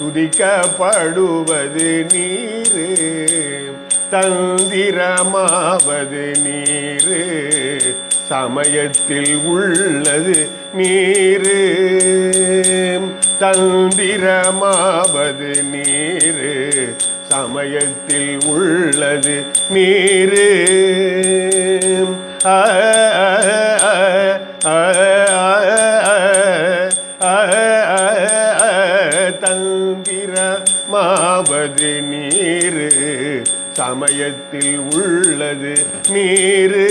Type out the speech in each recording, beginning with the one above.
துதிக்கப்படுவது நீரு தந்திரமாவது நீரு. சமயத்தில் உள்ளது நீரு தந்திரமாவது நீரு. சமயத்தில் உள்ளது நீரு. ஆ, தந்திரமாவது நீரு சமயத்தில் உள்ளது நீரு.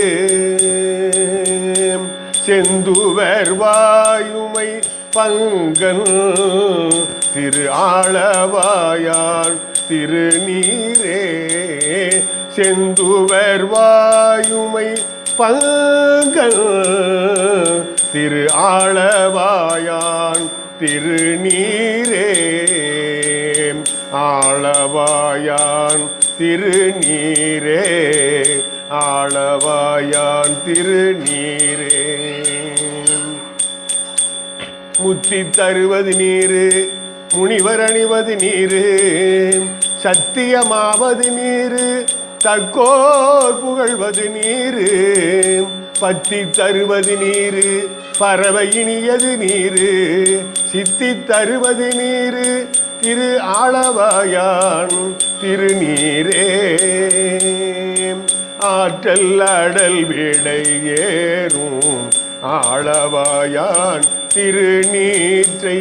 செந்துவர் வாயுமை பங்கன் திரு ஆளவாயான் திருநீரே செந்துவர் வாயுமை பங்கன் திரு ஆளவாயான் திருநீரே ஆளவாயான் திருநீரே. ஆளவாயான் திருநீரே. முத்தி தருவது நீரு முனிவர் அணிவது நீரு சத்தியமாவது நீரு தக்கோர் புகழ்வது நீரு பத்தி தருவது நீரு பறவை இனியது நீரு சித்தி தருவது நீரு திரு ஆளவாயான் திருநீரே. ஆற்றல் அடல் விடை ஏறும் ஆளவாயான் திருநீற்றை.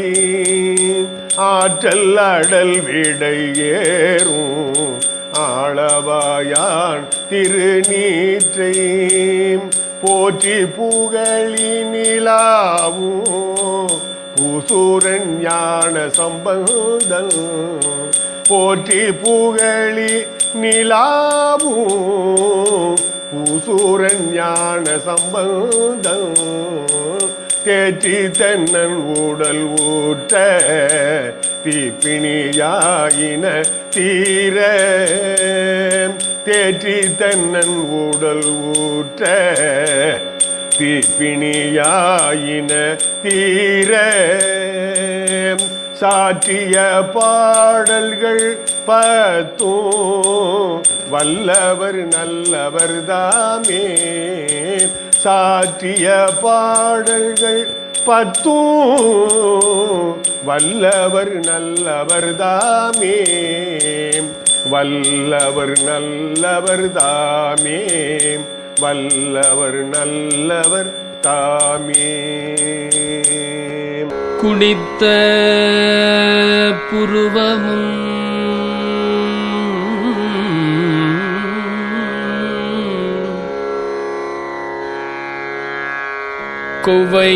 ஆற்றல் அடல் விடை ஏறும் ஆளவாயான் திருநீற்றை போற்றி புகழி நிலாவும் பூசூரன் ஞான சம்பந்தன் போற்றி புகழி நிலாவும் பூசூரன் ஞான சம்பந்தன் தேற்றி தென்னன் உடல் ஊற்ற தீப்பிணியாயின தீர. தேற்றி தன்னன் உடல் ஊற்ற. தீப்பிணியாயின தீர. சாற்றிய பாடல்கள் பத்தும். வல்லவர் நல்லவர் தாமே. சாற்றிய பாடல்கள் பத்தும். வல்லவர் நல்லவர் தாமே. வல்லவர் நல்லவர் தாமே. வல்லவர் நல்லவர் தாமே. குடித்த புருவமும் குவை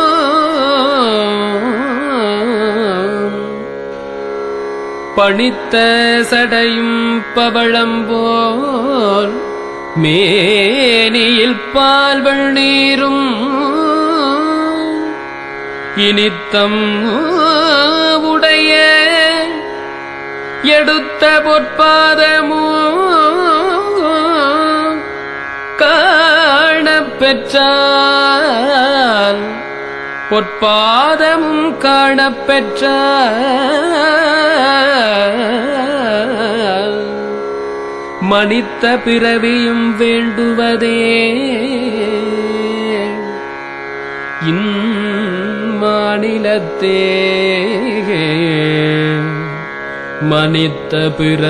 பணித்த சடையும் பவளம்போல் மேனியில் பால்வள் நீரும். இனித்தம் உடைய எடுத்த பொற்பாதமோ காணப் பெற்றால் பொற்பாதமும் காணப்பெற்ற பெற்றால் மனித்த பிறவியும் வேண்டுவதே. இன்மாநிலத்தே மனித்த பிற